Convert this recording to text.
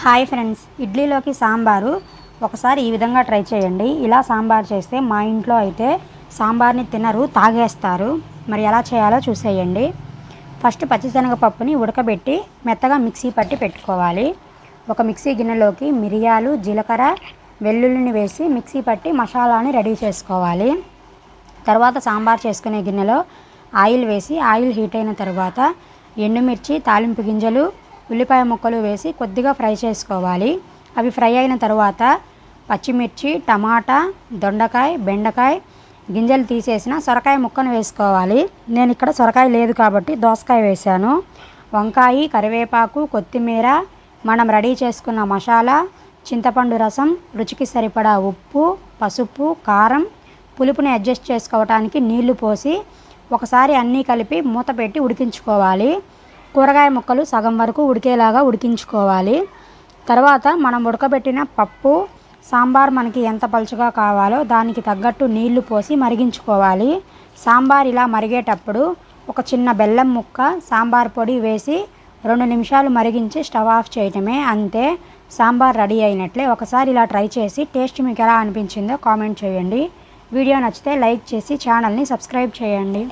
Hi friends ఇడ్లీలోకి సాంబారు. ఒకసారి ఈ విధంగా ట్రై చేయండి. ఇలా సాంబార్ చేస్తే మా ఇంట్లో అయితే సాంబార్ని తినరు తాగేస్తారు. మరి ఎలా చేయాలో చూసేయండి. ఫస్ట్ పచ్చిశనగపప్పుని ఉడకబెట్టి మెత్తగా మిక్సీ పట్టి పెట్టుకోవాలి. ఒక మిక్సీ గిన్నెలోకి మిరియాలు జీలకర్ర వెల్లుల్లిని వేసి మిక్సీ పట్టి మసాలాని రెడీ చేసుకోవాలి. తర్వాత సాంబార్ చేసుకునే గిన్నెలో ఆయిల్ వేసి ఆయిల్ హీట్ అయిన తర్వాత ఎండుమిర్చి తాలింపు గింజలు ఉల్లిపాయ ముక్కలు వేసి కొద్దిగా ఫ్రై చేసుకోవాలి. అవి ఫ్రై అయిన తర్వాత పచ్చిమిర్చి టమాటా దొండకాయ బెండకాయ గింజలు తీసేసిన సొరకాయ ముక్కను వేసుకోవాలి. నేను ఇక్కడ సొరకాయ లేదు కాబట్టి దోసకాయ వేశాను. వంకాయ కరివేపాకు కొత్తిమీర మనం రెడీ చేసుకున్న మసాలా చింతపండు రసం రుచికి సరిపడా ఉప్పు పసుపు కారం పులుపుని అడ్జస్ట్ చేసుకోవటానికి నీళ్ళు పోసి ఒకసారి అన్నీ కలిపి మూత పెట్టి ఉడికించుకోవాలి. కూరగాయ ముక్కలు సగం వరకు ఉడికేలాగా ఉడికించుకోవాలి. తర్వాత మనం ఉడకబెట్టిన పప్పు సాంబార్ మనకి ఎంత పలుచగా కావాలో దానికి తగ్గట్టు నీళ్ళు పోసి మరిగించుకోవాలి. సాంబార్ ఇలా మరిగేటప్పుడు ఒక చిన్న బెల్లం ముక్క సాంబార్ పొడి వేసి రెండు నిమిషాలు మరిగించి స్టవ్ ఆఫ్ చేయటమే అంతే. సాంబార్ రెడీ అయినట్లే. ఒకసారి ఇలా ట్రై చేసి టేస్ట్ మీకు ఎలా అనిపించిందో కామెంట్ చేయండి. వీడియో నచ్చితే లైక్ చేసి ఛానల్ని సబ్స్క్రైబ్ చేయండి.